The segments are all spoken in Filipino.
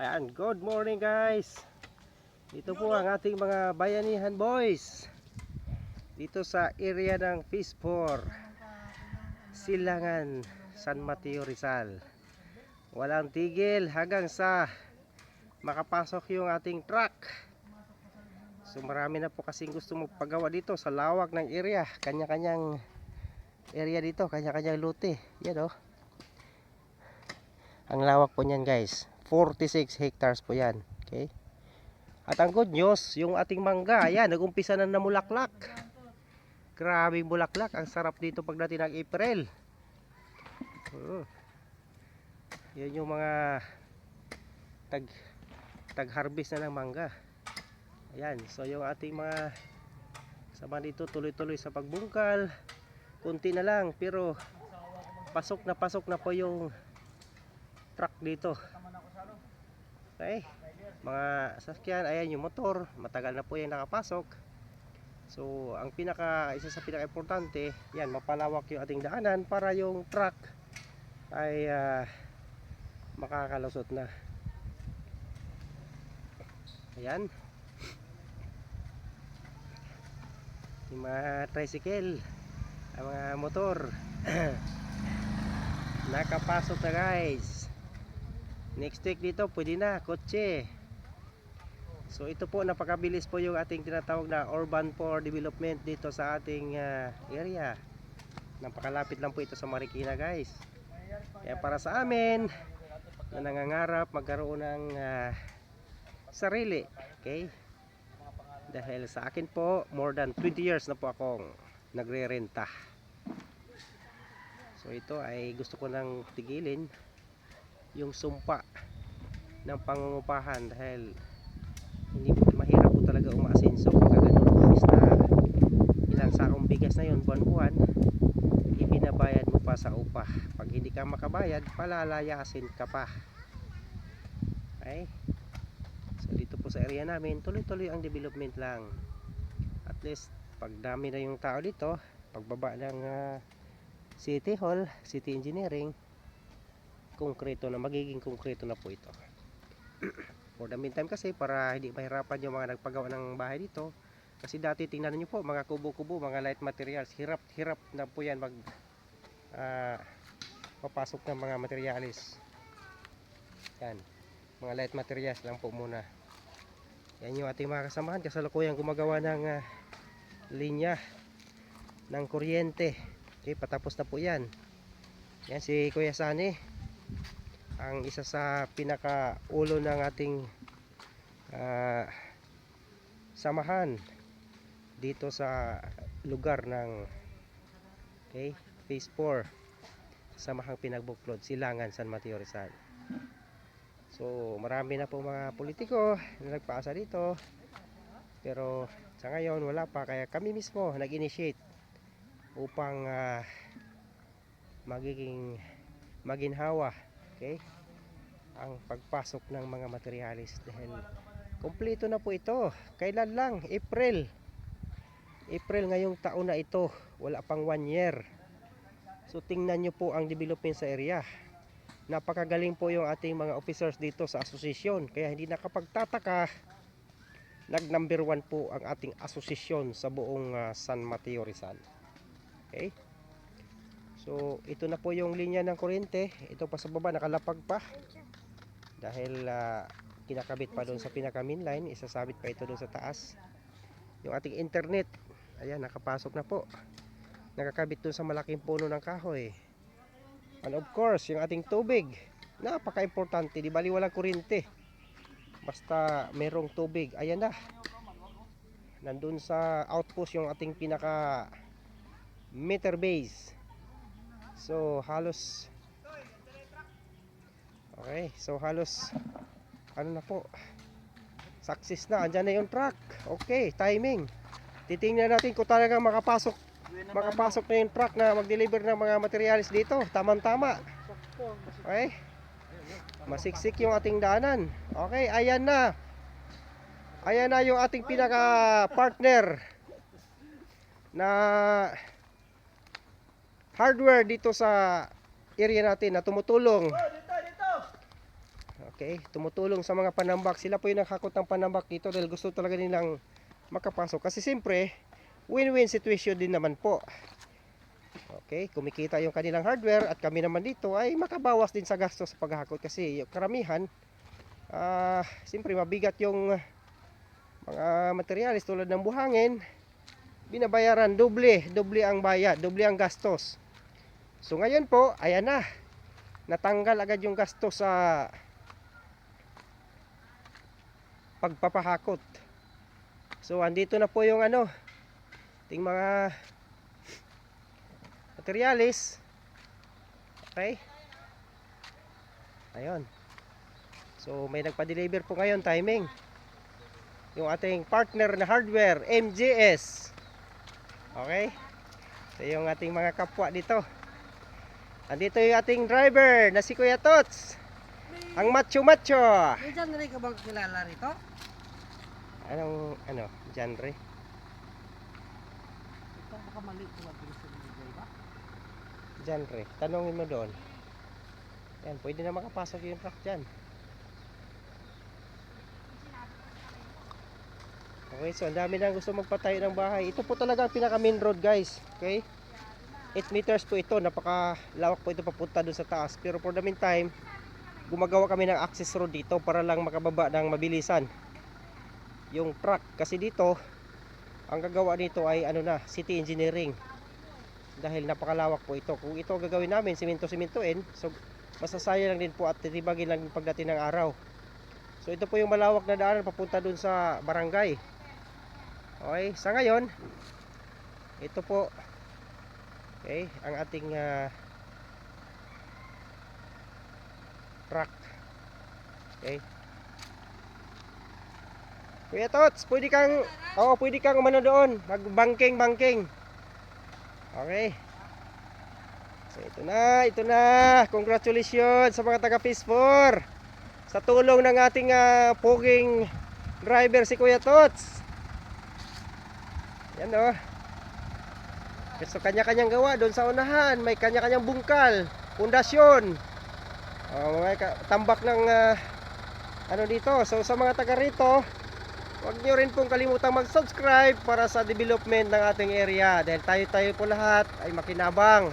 Ayan, good morning guys. Dito po ang ating mga bayanihan boys. Dito sa area ng Pispor. Silangan, San Mateo Rizal. Walang tigil hanggang sa makapasok yung ating truck. So marami na po kasing gusto magpagawa dito sa lawak ng area. Kanya-kanyang area dito, kanya-kanyang lote. Yan oh. Ang lawak po niyan guys. 46 hectares po yan. Okay? At ang good news, yung ating mangga, ayan, nag-umpisa na namulaklak. Grabing bulaklak. Ang sarap dito pagdating ng April. Uh. Yan yung mga tag tag-harvest na ng mangga. Ayan, so yung ating mga sama dito tuloy-tuloy sa pagbungkal. Kunti na lang pero pasok na pasok na po yung truck dito. Okay. Mga sasakyan, ayan yung motor, matagal na po yan nakapasok. So, ang pinaka isa sa pinaka importante, yan mapalawak yung ating daanan para yung truck ay ah, makakalusot na. Ayan. Yung mga tricycle, ang mga motor. Nakapasok na guys. Next week dito, pwede na, kotse. So ito po, napakabilis po yung ating tinatawag na urban for development dito sa ating ah, area. Napakalapit lang po ito sa Marikina guys. Kaya para sa amin, na nangangarap magkaroon ng ah, sarili. Okay? Dahil sa akin po, more than 20 years na po akong nagre-renta. So ito ay gusto ko nang tigilin yung sumpa ng pangungupahan dahil hindi mahirap po talaga umaasenso pagka ganun is na ilang sakong bigas na yun buwan-buwan ibinabayad mo pa sa upa. Pag hindi ka makabayad palalayasin ka pa. Okay? So dito po sa area namin tuloy-tuloy ang development lang. At least pag dami na yung tao dito pagbaba ng ah, city hall city engineering konkreto na magiging konkreto na po ito. For the meantime kasi para hindi mahirapan yung mga nagpagawa ng bahay dito kasi dati tingnan niyo po mga kubo-kubo mga light materials hirap hirap na po yan mag ah, papasok ng mga materialis. Yan mga light materials lang po muna. Yan yung ating mga kasamahan kasalukuyang gumagawa ng ah, linya ng kuryente. Okay patapos na po yan. Yan si Kuya Sani ang isa sa pinaka ulo ng ating ah, samahan dito sa lugar ng okay, phase 4 samahang pinagbuklod Silangan San Mateo Rizal. So marami na po mga politiko na nagpaasa dito pero sa ngayon wala pa. Kaya kami mismo nag-initiate upang ah, magiging maginhawa okay? Ang pagpasok ng mga materialis. Dahil kompleto na po ito. Kailan lang? April. April ngayong taon na ito. Wala pang one year. So tingnan nyo po ang development sa area. Napakagaling po yung ating mga officers dito sa asosasyon kaya hindi nakapagtataka nag number one po ang ating asosasyon sa buong ah, San Mateo Rizal. Okay So, ito na po yung linya ng kuryente. Ito pa sa baba, nakalapag pa. Dahil ah, kinakabit pa doon sa pinaka main line, isasabit pa ito doon sa taas. Yung ating internet, ayan, nakapasok na po. Nakakabit doon sa malaking puno ng kahoy. And of course, yung ating tubig. Napaka-importante, di bali walang kuryente. Basta merong tubig, ayan na. Nandun sa outpost yung ating pinaka meter base. So halos. Okay, so halos ano na po? Success na, andyan na yung truck. Okay, timing. Titingnan natin kung talagang makapasok makapasok na yung truck na mag-deliver ng mga materialis dito. Tamang tama okay? Masiksik yung ating daanan. Okay, ayan na. Ayan na yung ating pinaka partner na hardware dito sa area natin na tumutulong. Okay, tumutulong sa mga panambak. Sila po yung nakakot ng panambak dito dahil gusto talaga nilang makapasok. Kasi siyempre, win-win situation din naman po. Okay, kumikita yung kanilang hardware at kami naman dito ay makabawas din sa gastos sa paghakot kasi yung karamihan ah siyempre mabigat yung mga materialis tulad ng buhangin binabayaran doble, doble ang bayad, doble ang gastos. So ngayon po, ayan na. Natanggal agad yung gastos sa pagpapahakot. So andito na po yung ano, ting mga materialis. Okay? Ayun. So may nagpa-deliver po ngayon timing. Yung ating partner na hardware, MGS. Okay? So yung ating mga kapwa dito. Andito yung ating driver na si Kuya Tots. Ang macho-macho. May genre ka bang kilala rito? Anong ano, genre? Ito baka mali yung bigay ba? Genre. Tanongin mo doon. Yan, pwede na makapasok yung truck dyan. Okay, so ang dami na gusto magpatayo ng bahay. Ito po talaga ang pinaka main road guys. Okay? 8 meters po ito. Napaka lawak po ito papunta doon sa taas. Pero for the meantime, gumagawa kami ng access road dito para lang makababa ng mabilisan. Yung truck. Kasi dito, ang gagawa nito ay ano na, city engineering dahil napakalawak po ito. Kung ito gagawin namin, simento-simentoin, so masasaya lang din po at titibagin lang pagdating ng araw. So ito po yung malawak na daanan papunta dun sa barangay. Okay, sa ngayon, ito po, okay, ang ating ah, truck. Okay. Kuya Tots, pwede kang, oo, pwede kang umano doon, magbangking-bangking. Okay. So ito na, ito na. Congratulations sa mga taga Phase 4. Sa tulong ng ating ah, poging driver si Kuya Tots. Yan oh. So kanya-kanyang gawa doon sa unahan, may kanya-kanyang bungkal, pundasyon. Oh, mga tambak ng ah, ano dito. So sa mga taga rito, Huwag nyo rin pong kalimutang mag-subscribe para sa development ng ating area dahil tayo-tayo po lahat ay makinabang.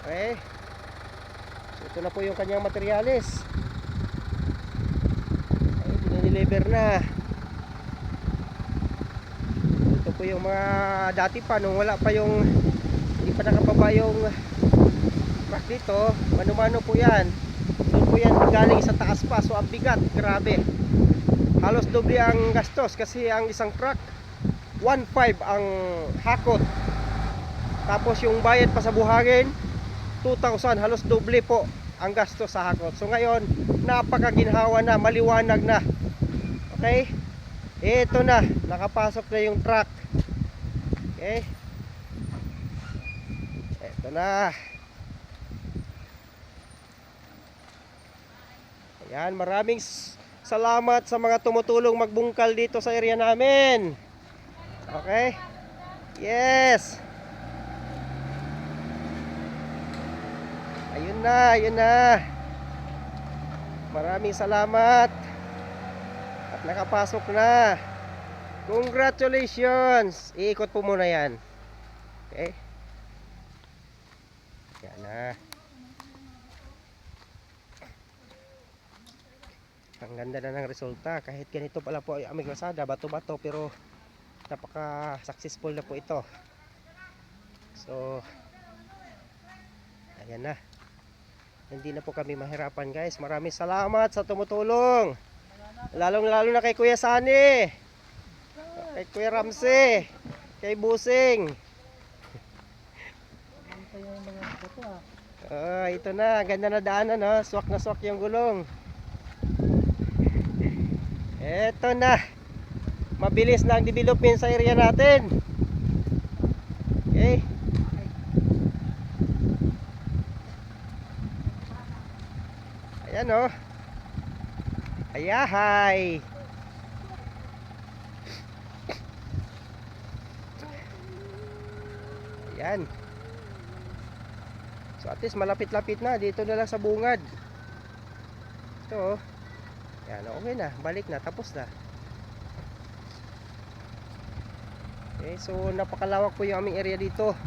Okay? So, ito na po yung kanyang materialis. Ay, dinideliver na. Ito po yung mga dati pa nung wala pa yung hindi pa nakababa yung truck dito. Mano-mano po yan. Doon po yan galing sa taas pa. So ang bigat, grabe halos doble ang gastos kasi ang isang truck 1.5 ang hakot tapos yung bayad pa sa buhangin 2,000 halos doble po ang gastos sa hakot so ngayon napakaginhawa na maliwanag na okay ito na nakapasok na yung truck okay ito na Ayan, maraming salamat sa mga tumutulong magbungkal dito sa area namin. Okay? Yes. Ayun na, ayun na. Maraming salamat. Nakapasok na. Congratulations. Iikot po muna yan. Okay? Yan na. Ang ganda na ng resulta. Kahit ganito pala po ay aming bato-bato pero napaka successful na po ito. So ayan na. Hindi na po kami mahirapan guys. Maraming salamat sa tumutulong. Lalong lalo na kay Kuya Sani. Kay Kuya Ramsey. Kay Busing. Ah? Ah, ito na, ganda na daanan no. Swak na swak yung gulong. Eto na. Mabilis na ang development sa area natin. Okay. Ayan oh. Ayahay. Ayan. So at least malapit-lapit na dito na lang sa bungad. ito oh. Yan, okay na. Balik na. Tapos na. Okay, so napakalawak po yung aming area dito.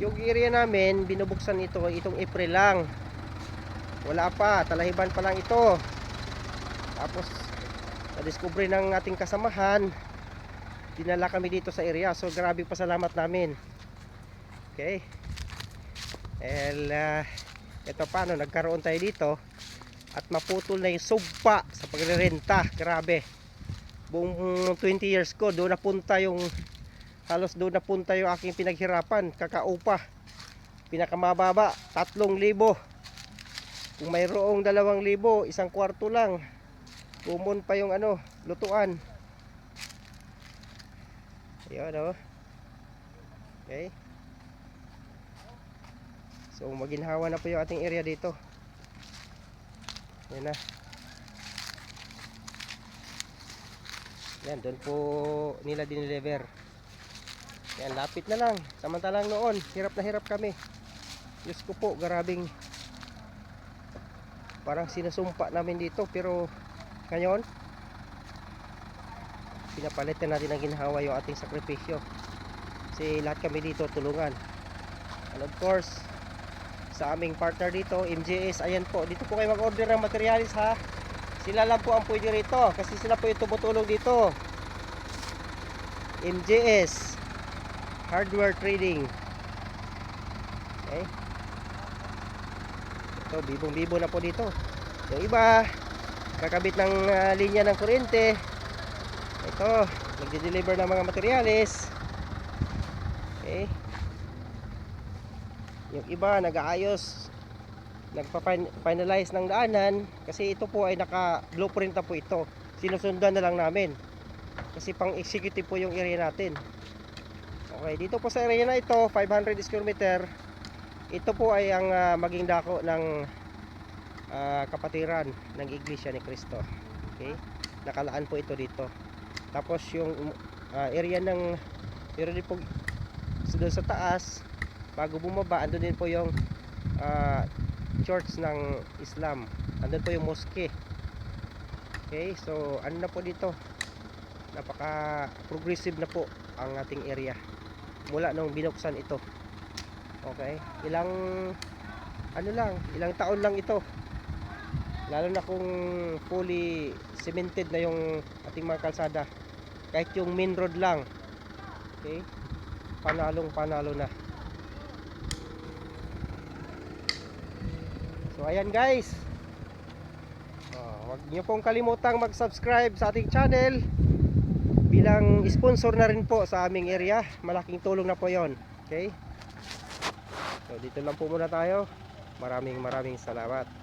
Yung area namin, binubuksan ito itong April lang. Wala pa, talahiban pa lang ito. Tapos, na-discover ng ating kasamahan, dinala kami dito sa area. So, grabe pa salamat namin. Okay. El, ah, ito paano, nagkaroon tayo dito at maputol na yung sugpa sa pagrerenta. Grabe. Buong 20 years ko, doon napunta yung halos doon napunta yung aking pinaghirapan, kakaupa. Pinakamababa, 3,000. Kung mayroong 2,000, isang kwarto lang. Kumon pa yung ano, lutuan. Ayun oh. Okay. So maginhawa na po yung ating area dito. Yan na. Yan, doon po nila dineliver. Yan, lapit na lang. Samantalang noon, hirap na hirap kami. Diyos ko po, garabing parang sinasumpa namin dito pero ngayon pinapalitan natin ng ginhawa yung ating sakripisyo. Kasi lahat kami dito tulungan. And of course sa aming partner dito MJS ayan po. Dito po kayo mag order ng materialis ha? Sila lang po ang pwede rito kasi sila po yung tumutulong dito. MJS hardware trading. Okay. Ito bibong bibo na po dito. Yung iba kakabit ng ah, linya ng kuryente. Ito nagde-deliver ng mga materialis okay. Yung iba nag-aayos. Nagpa-finalize ng daanan. Kasi ito po ay naka blueprint na po ito. Sinusundan na lang namin. Kasi pang executive po yung area natin. Okay dito po sa area na ito 500 square meter. Ito po ay ang ah, maging dako ng ah, kapatiran ng Iglesia ni Cristo. Okay? Nakalaan po ito dito. Tapos yung ah, area ng pero din po doon sa taas bago bumaba andun din po yung ah, church ng Islam. Andun po yung mosque. Okay? So ano na po dito? Napaka progressive na po ang ating area. Mula nung binuksan ito. Okay? Ilang ano lang ilang taon lang ito lalo na kung fully cemented na yung ating mga kalsada. Kahit yung main road lang. Okay? Panalong panalo na. So ayan guys. Oh, wag niyo pong kalimutang mag subscribe sa ating channel bilang sponsor na rin po sa aming area. Malaking tulong na po yon okay? So dito lang po muna tayo. Maraming maraming salamat